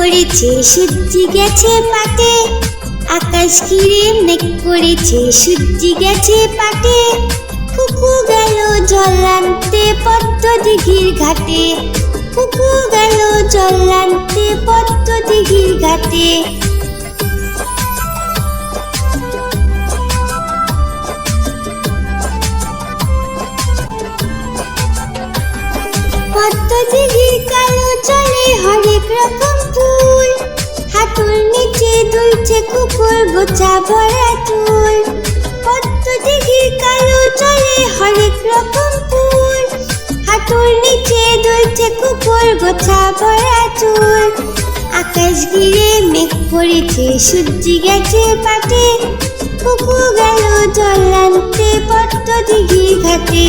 করেছে সূর্যি গেছে পাটে। আকাশ ঘিরে মেঘ করেছে, সূর্যি গেছে পাটে। কুকু গেল জল পদ্ম দিঘির ঘাটে। কুকু গেল জল পদ্ম দিঘির ঘাটে। পদ্ম দিঘির কালো চলে হরেক রকম ফুল। হাঁটুর নিচে দুলছে কুকুর, গোছা ভরা চুল। পদ্ম দিঘির কালো চলে হরেক রকম ফুল। হাঁটুর নিচে দুলছে কুকুর, গোছা ভরা চুল। আকাশ ঘিরে মেঘ পড়েছে সূর্যি গেছে পাটে। কুকু গেল জল আনতে, পদ্ম দিঘির ঘাটে।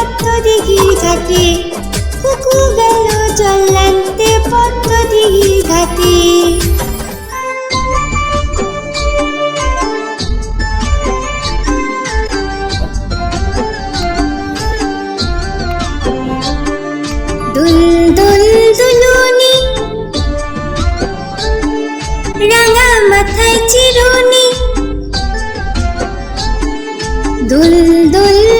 পদ্ম দিঘির ঘাটে। কুকু গেল দিঘির ঘাটে মাথায় চিরুনি। দুল দুল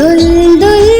দোল দোল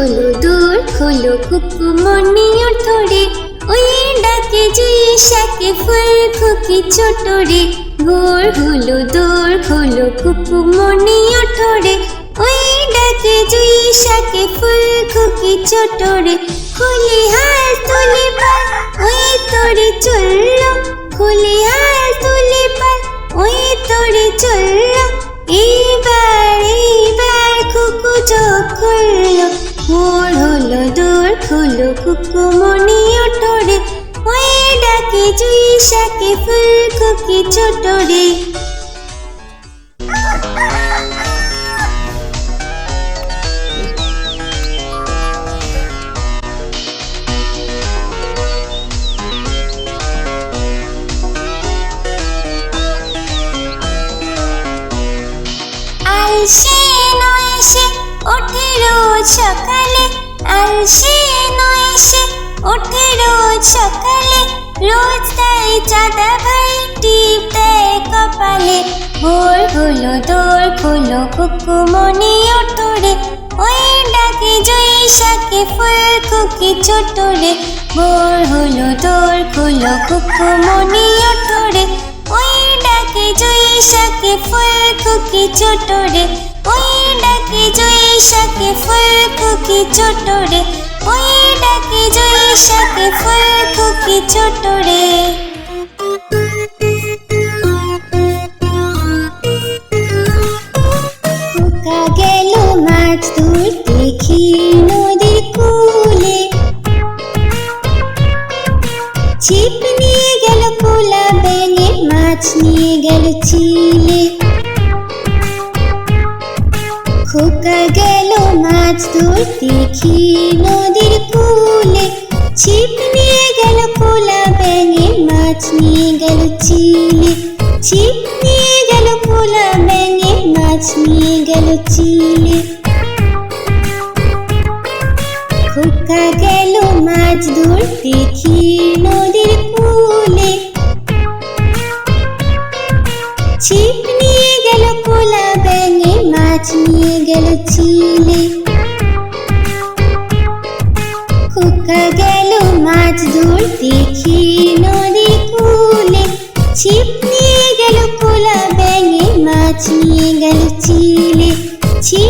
হলো দূর হলো কুকুমনি ধরে ওই ডাকে জুই শাকে ফুল খুকি ছোট রে ভোর হলো দূর হলো কুকুমনি ধরে ওই ডাকে জুই শাকে ফুল খুকি ছোট রে খুলি হাল তুলি পাল ওই তোরে চলল। খুলি হাল তুলি পাল ওই তোরে চলল। এইবার এইবার কুকু চোখ খুললো। ভোর হলো দূর ফুল কুকু মনি ওঠরে। ওই ডাকে জুই শাকে ফুল খুকি ছোট রে রোজ তাই চাঁদা ভাই টিপ দেয় কপালে। ভোর হলো দোর খোলো কুকুমনি ওঠরে ওই ডাকে জয়সাকে ফুল খুকি ছোট রে ভোর হলো দোর খোলো কুকুমনি ওঠরে ওই ডাকে জয়সাকে ফুল খুকি ছোট রে ওই ডাকে জয়সাকে ফুল খুকি ছোট রে ওই ডাকে জয়সাকে ফুল খুকি ছোট রে? গেল মাছ ধরতে খোকা গেল মাছ ধরতে নদীর কূলে। ছিপ নিয়ে গেল কোলা ব্যাঙে, মাছ নিয়ে গেল চিলে। খোকা গেল মাছ ধরতে নদীর কূলে। ছিপ নিয়ে গেল কোলা ব্যাঙে, মাছ নিয়ে গেল চিলে। ছিপ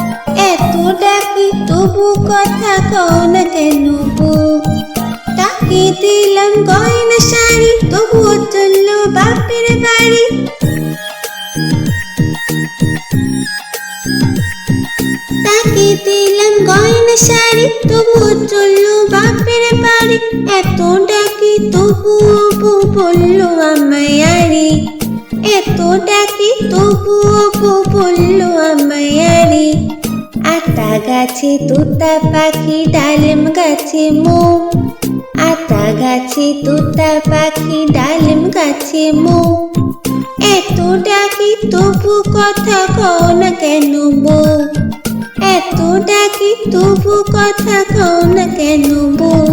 এত ডাকি তবু কথা কেন তাকে দিলাম গয়না শাড়ি, তবুও চলল বাপের বাড়ি। তাকে দিলাম গয়না শাড়ি, তবুও চলল বাপের বাড়ি। এত ডাকি তবুও বউ বলল আমায় এত ডাকি তবুও আমায় আতা গাছে, তোতা পাখি, ডালিম গাছে, মো। আতা গাছে, তোতা পাখি, ডালিম গাছে, মো। এত ডাকি, তবু কথা কও না কেন বউ এত ডাকি, তবু কথা কও না কেন বউ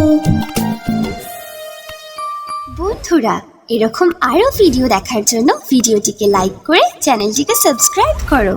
বন্ধুরা, এরকম আরও ভিডিও দেখার জন্য ভিডিওটিকে লাইক করে চ্যানেলটিকে সাবস্ক্রাইব করো।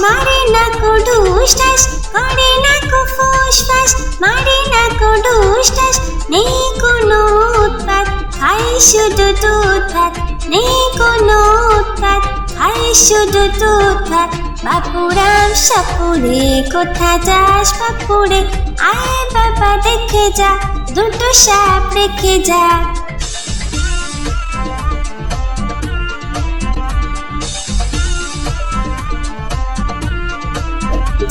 মারে না কো ঢুস ঢাস করে না কো ফুস ফাস মারে না কো নেই কোনো উৎপাত। খাই শুধু দুধ নেই কোনো উৎপাত। খাই শুধু দুধ ভাত, বাপুরাম সাপুরে কোথা যাস বাপুরে? আয় বাবা দেখে যা, দুটো সাপ রেখে যা।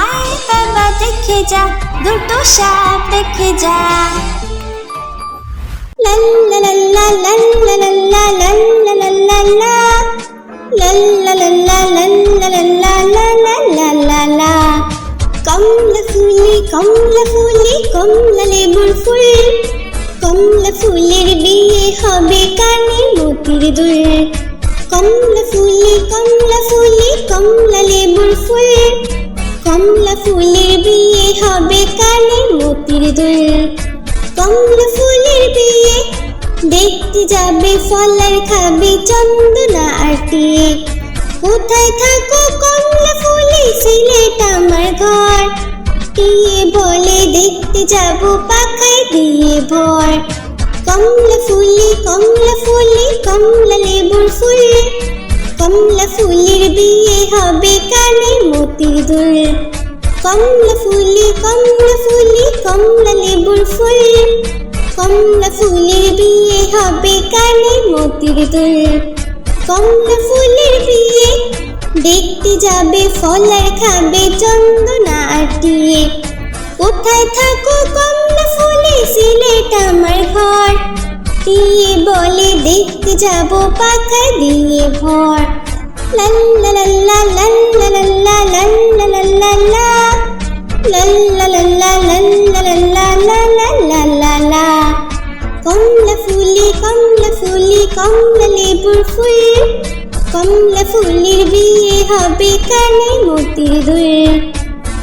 আই বাবা দেখে যা দুটো সাপ দেখে যা কমলা ফুলি কমলা ফুলি কমলা লেবুর ফুল কমলা ফুলের বিয়ে হবে কানে মতির দুল কমলা ফুলি কমলা ফুলি কমলা লেবুর ফুল কমলা ফুলের বিয়ে হবে কানে মতির দুল। কমলা ফুলের বিয়ে, দেখতে যাবে, ফলার খাবে চন্দনা আটিয়ে কোথায় থাকো কমলা ফুলে, সিলেট আমার ঘর। টিয়ে বলে দেখতে যাব পাখায় দিয়ে ভর। কমলা ফুলে, কমলা ফুলি, কমলা লেবুর ফুল। কমলা ফুলের বিয়ে হবে কানে মতির দুল কমলা ফুলি কমলা ফুলি, কমলা লেবুর ফুল। কমলা ফুলের বিয়ে হবে কানে মতির দুল কমলা ফুলের বিয়ে, দেখতে যাবে ফলার খাবে চন্দনা আটিয়ে কোথায় থাকো কমলা ফুলে, সিলেট আমার ঘর। দিয়ে বলে দেখতে যাব পাখা দিয়ে ভর কমলা ফুলি কমলা ফুলি কমলা লেবুর ফুল কমলা ফুলের বিয়ে হবে কানে মতির দুল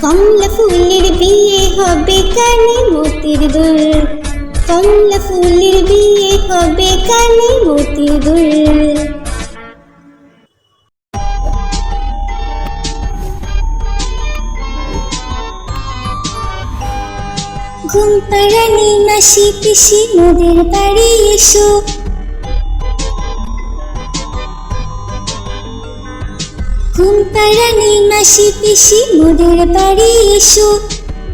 কমলা ফুলের বিয়ে হবে কানে মতির দুল কমলা ফুলের বিয়ে হবে কানে দুল ঘুম পাড়ানি মাসি পিসি, মোদের বাড়ি এসো। ঘুম পাড়ানি মাসি পিসি, মোদের বাড়ি এসো।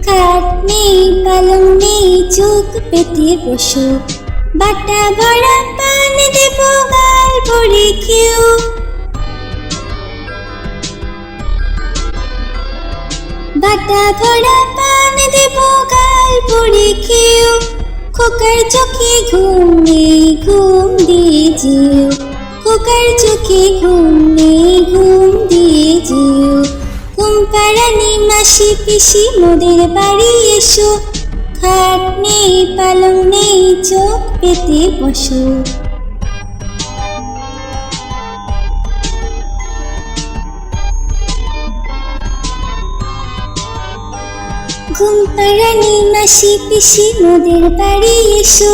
খাট নেই পালং নেই চোখ পেতে বসো। বাটা ভরা পান দেব, গাল ভরে খেও। বাটা ভরা পান দেব, গাল ভরে খেও। খোকার চোখে ঘুম নেই, ঘুম দিয়ে যেও। খোকার চোখে ঘুম নেই। রানী মাসি পিসি, মোদের বাড়ি এসো। খাট নেই, পালং নেই, চোখ পেতে বসো। ঘুম পারানি মাসি পিসি, মোদের বাড়ি এসো।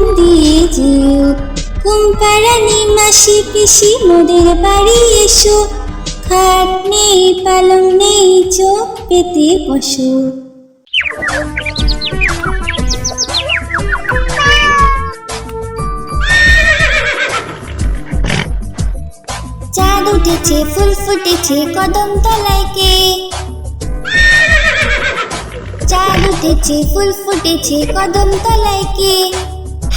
যেও ঘুম পাড়ানি মাসি পিসি, মোদের বাড়ি এসো। খাট নেই, পালং নেই, চোখ পেতে বসো। চাঁদ উঠেছে, ফুল ফুটেছে, কদম তলায় কে? চাঁদ উঠেছে, ফুল ফুটেছে, কদম তলায় কে?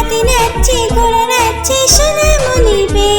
হাতি নাচছে ঘোড়া নাচছে সোনা মনির বে